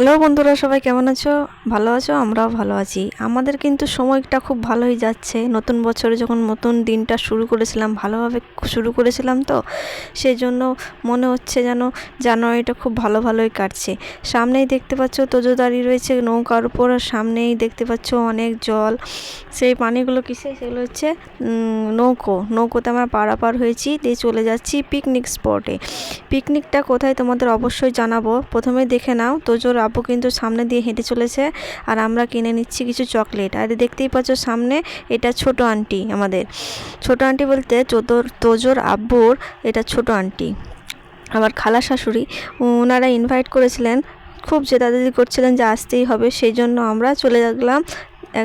Hello বন্ধুরা, সবাই কেমন আছো? ভালো আছো? আমরাও ভালো আছি। আমাদের কিন্তু সময়টা খুব ভালোই যাচ্ছে। নতুন বছরে যখন নতুন দিনটা শুরু করেছিলাম, ভালোভাবে শুরু করেছিলাম তো সেই জন্য মনে হচ্ছে যেন জানুয়ারিটা খুব ভালো ভালোই কাটছে। সামনেই দেখতে পাচ্ছ তোজো দাঁড়িয়ে রয়েছে নৌকার উপর, আর সামনেই দেখতে পাচ্ছ অনেক জল। সেই পানিগুলো কিসে? সেগুলো হচ্ছে নৌকো। নৌকোতে আমরা পারাপার হয়েছি, দিয়ে চলে যাচ্ছি পিকনিক স্পটে। পিকনিকটা কোথায় তোমাদের অবশ্যই জানাব। প্রথমে দেখে নাও তোজোর আব্বু কিন্তু সামনে দিয়ে হেঁটে চলেছে আর আমরা কিনে নিচ্ছি কিছু চকলেট। আর দেখতেই পাচ্ছ সামনে এটা ছোট আন্টি আমাদের। ছোট আন্টি বলতে চোদর তোজোর আব্বুর এটা ছোট আন্টি। আমার খালা শাশুড়ি ওনারা ইনভাইট করেছিলেন। খুব জেদাজেদি করছিলেন যে আসতেই হবে, সেই জন্য আমরা চলে গেলাম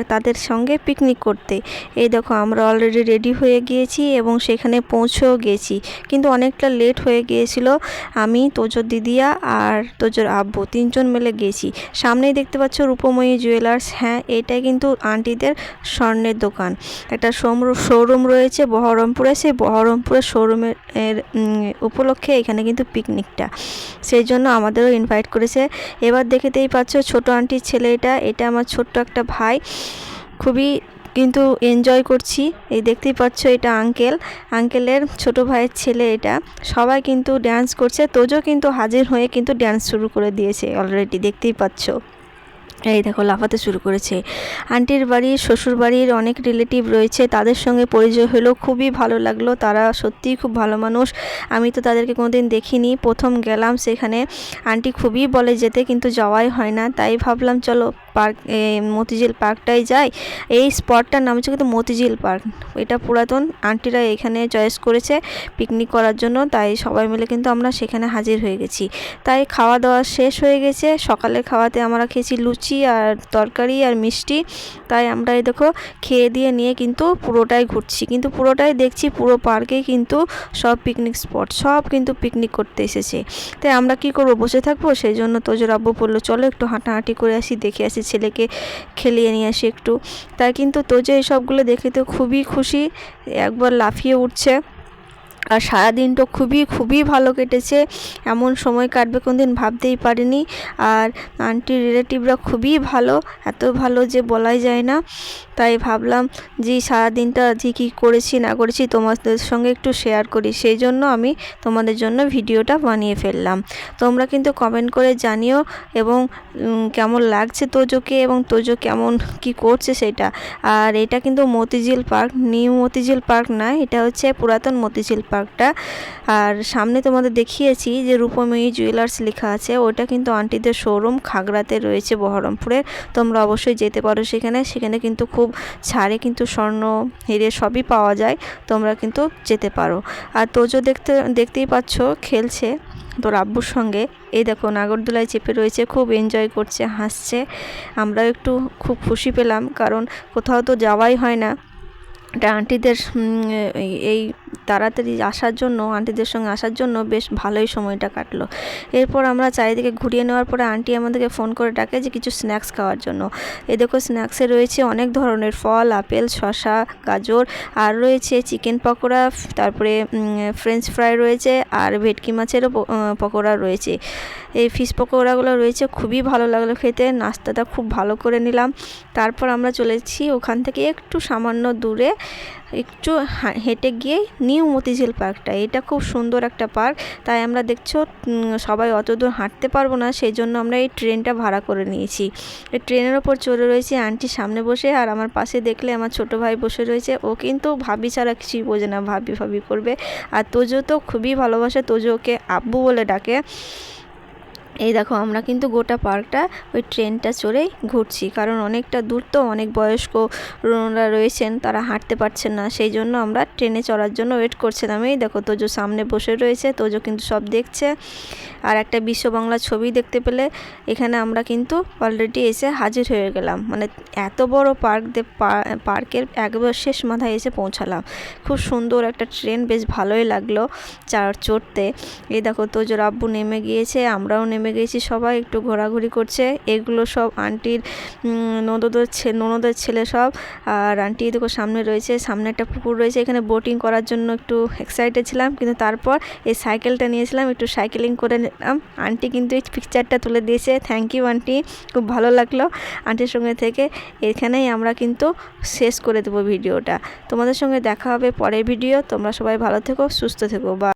তাদের সঙ্গে পিকনিক করতে। এই দেখো, আমরা অলরেডি রেডি হয়ে গিয়েছি এবং সেখানে পৌঁছেও গেছি। কিন্তু অনেকটা লেট হয়ে গিয়েছিল। আমি, তোজোর দিদিয়া আর তোজোর আব্বু তিনজন মিলে গেছি। সামনেই দেখতে পাচ্ছ রূপময়ী জুয়েলার্স হ্যাঁ এটাই কিন্তু আন্টিদের স্বর্ণের দোকান। একটা শোরুম রয়েছে বহরমপুরে। সেই বহরমপুরের শোরুমের উপলক্ষে এখানে কিন্তু পিকনিকটা সেই জন্য আমাদেরও ইনভাইট করেছে। এবার দেখেতেই পাচ্ছ ছোট আন্টির ছেলে এটা এটা আমার ছোট্ট একটা ভাই। খুবই কিন্তু এনজয় করছি। এই দেখতেই পাচ্ছ এটা আঙ্কেল আঙ্কেলের ছোট ভাইয়ের ছেলে এটা। সবাই কিন্তু ড্যান্স করছে। তোজো কিন্তু হাজির হয়ে কিন্তু ড্যান্স শুরু করে দিয়েছে অলরেডি দেখতেই পাচ্ছ। এই দেখো, লাফাতে শুরু করেছে। আন্টির বাড়ি, শ্বশুর বাড়ির অনেক রিলেটিভ রয়েছে। তাদের সঙ্গে পরিচয় হলো, খুবই ভালো লাগল। তারা সত্যিই খুব ভালো মানুষ। আমি তো তাদেরকে কোনোদিন দেখিনি। প্রথম গেলাম সেখানে। আন্টি খুবই বলে যেতে, কিন্তু যাওয়াই হয় না। তাই ভাবলাম, চলো পার্ক মতিঝিল পার্কটাই যাই এই স্পটটার নাম হচ্ছে কিন্তু মতিঝিল পার্ক। এটা পুরাতন, আন্টিরা এখানে চয়েস করেছে পিকনিক করার জন্য, তাই সবাই মিলে কিন্তু আমরা সেখানে হাজির হয়ে গেছি। তাই খাওয়া দাওয়া শেষ হয়ে গেছে। সকালের খাওয়াতে আমরা খেয়েছি লুচি আর তরকারি আর মিষ্টি। তাই আমরা এই দেখো খেয়ে দিয়ে নিয়ে কিন্তু পুরোটাই ঘুরছি। কিন্তু পুরোটাই দেখছি পুরো পার্কে কিন্তু সব পিকনিক স্পট সব কিন্তু পিকনিক করতে এসেছে। তাই আমরা কি করব, বসে থাকব? সেই জন্য তোজোর আব্বু বলল, চলো একটু হাঁটাহাঁটি করে আসি, দেখে আসি ছেলেকে খেলিয়ে নিয়ে আসি একটু। তাই কিন্তু তোজে এসবগুলো দেখে তো খুবই খুশি, একবার লাফিয়ে উঠছে। আর সারাদিনটা খুবই খুবই ভালো কেটেছে। এমন সময় কাটবে কোনো দিন ভাবতেই পারিনি। আর আন্টির রিলেটিভরা খুবই ভালো, এত ভালো যে বলাই যায় না। তাই ভাবলাম যে সারাদিনটা যে কী করেছি, না করেছি তোমাদের সঙ্গে একটু শেয়ার করি। সেই জন্য আমি তোমাদের জন্য ভিডিওটা বানিয়ে ফেললাম। তোমরা কিন্তু কমেন্ট করে জানিও এবং কেমন লাগছে তোজোকে এবং তোজো কেমন কি করছে সেটা। আর এটা কিন্তু Motijheel park, new Motijheel park না, এটা হচ্ছে পুরাতন মতিঝিল পার্কটা। আর সামনে তোমাদের দেখিয়েছি যে রূপময়ী জুয়েলার্স লেখা আছে, ওটা কিন্তু আন্টিদের শোরুম খাগড়াতে রয়েছে বহরমপুরে। তোমরা অবশ্যই যেতে পারো সেখানে সেখানে কিন্তু খুব ছাড়ে কিন্তু স্বর্ণ হেরে সবই পাওয়া যায়, তোমরা কিন্তু যেতে পারো। আর তোজো দেখতে, দেখতেই পাচ্ছ খেলছে তোর আব্বুর সঙ্গে। এই দেখো নাগরদোলায় চেপে রয়েছে, খুব এনজয় করছে, হাসছে। আমরাও একটু খুব খুশি পেলাম, কারণ কোথাও তো যাওয়াই হয় না। এটা আন্টিদের এই তাড়াতাড়ি আসার জন্য আন্টিদের সঙ্গে আসার জন্য বেশ ভালোই সময়টা কাটলো। এরপর আমরা চারিদিকে ঘুরিয়ে নেওয়ার পরে আন্টি আমাদেরকে ফোন করে ডাকে যে কিছু স্ন্যাক্স খাওয়ার জন্য। এ দেখো স্ন্যাক্সে রয়েছে অনেক ধরনের ফল, আপেল, শসা, গাজর, আর রয়েছে চিকেন পকোড়া, তারপরে ফ্রেঞ্চ ফ্রাই রয়েছে, আর ভেটকি মাছেরও পকোড়া রয়েছে। এই ফিশ পকোড়াগুলো রয়েছে, খুবই ভালো লাগল খেতে, নাস্তাটা খুব ভালো করে নিলাম। তারপর আমরা চলেছি ওখান থেকে একটু সামান্য দূরে একটু হেঁটে গিয়ে নিউ মতিঝিল পার্কটা, এটা খুব সুন্দর একটা পার্ক। তাই আমরা দেখছ সবাই অত দূর হাঁটতে পারব না সেই জন্য আমরা এই ট্রেনটা ভাড়া করে নিয়েছি। এই ট্রেনের ওপর চড়ে রয়েছে আন্টি সামনে বসে, আর আমার পাশে দেখলে আমার ছোট ভাই বসে রয়েছে। ও কিন্তু ভাবি ছাড়া কিছুই বোঝে না, ভাবি ভাবি করবে। আর তোজো তো খুবই ভালোবাসে, তোজো ওকে আব্বু বলে ডাকে। এই দেখো, আমরা কিন্তু গোটা পার্কটা ওই ট্রেনটা চড়েই ঘুরছি। কারণ অনেকটা দূর তো, অনেক বয়স্ক রা রয়েছেন, তারা হাঁটতে পারছেন না। সেই জন্য আমরা ট্রেনে চড়ার জন্য ওয়েট করছিলাম। এই দেখো, তোজো সামনে বসে রয়েছে, তোজো কিন্তু সব দেখছে। আর একটা বিশ্ব বাংলা ছবি দেখতে পেলে, এখানে আমরা কিন্তু অলরেডি এসে হাজির হয়ে গেলাম। মানে এত বড় পার্ক পার্কের একবার শেষ মাথায় এসে পৌঁছালাম। খুব সুন্দর একটা ট্রেন, বেশ ভালোই লাগল চার চড়তে। এই দেখো, তোজোর আব্বু নেমে গিয়েছে, আমরাও নেমে নেমে গেছি, সবাই একটু ঘোরাঘুরি করছে। এগুলো সব আন্টির ননদের ছে, ননদের ছেলে সব। আর আন্টি দেখো সামনে রয়েছে, সামনে একটা পুকুর রয়েছে। এখানে বোটিং করার জন্য একটু এক্সাইটেড ছিলাম, কিন্তু তারপর এই সাইকেলটা নিয়েছিলাম, একটু সাইকেলিং করে নিলাম। আন্টি কিন্তু এই পিকচারটা তুলে দিয়েছে। থ্যাংক ইউ আন্টি। খুব ভালো লাগল আন্টির সঙ্গে থেকে। এখানেই আমরা কিন্তু শেষ করে দেবো ভিডিওটা। তোমাদের সঙ্গে দেখা হবে পরের ভিডিও তোমরা সবাই ভালো থেকো, সুস্থ থেকো। বা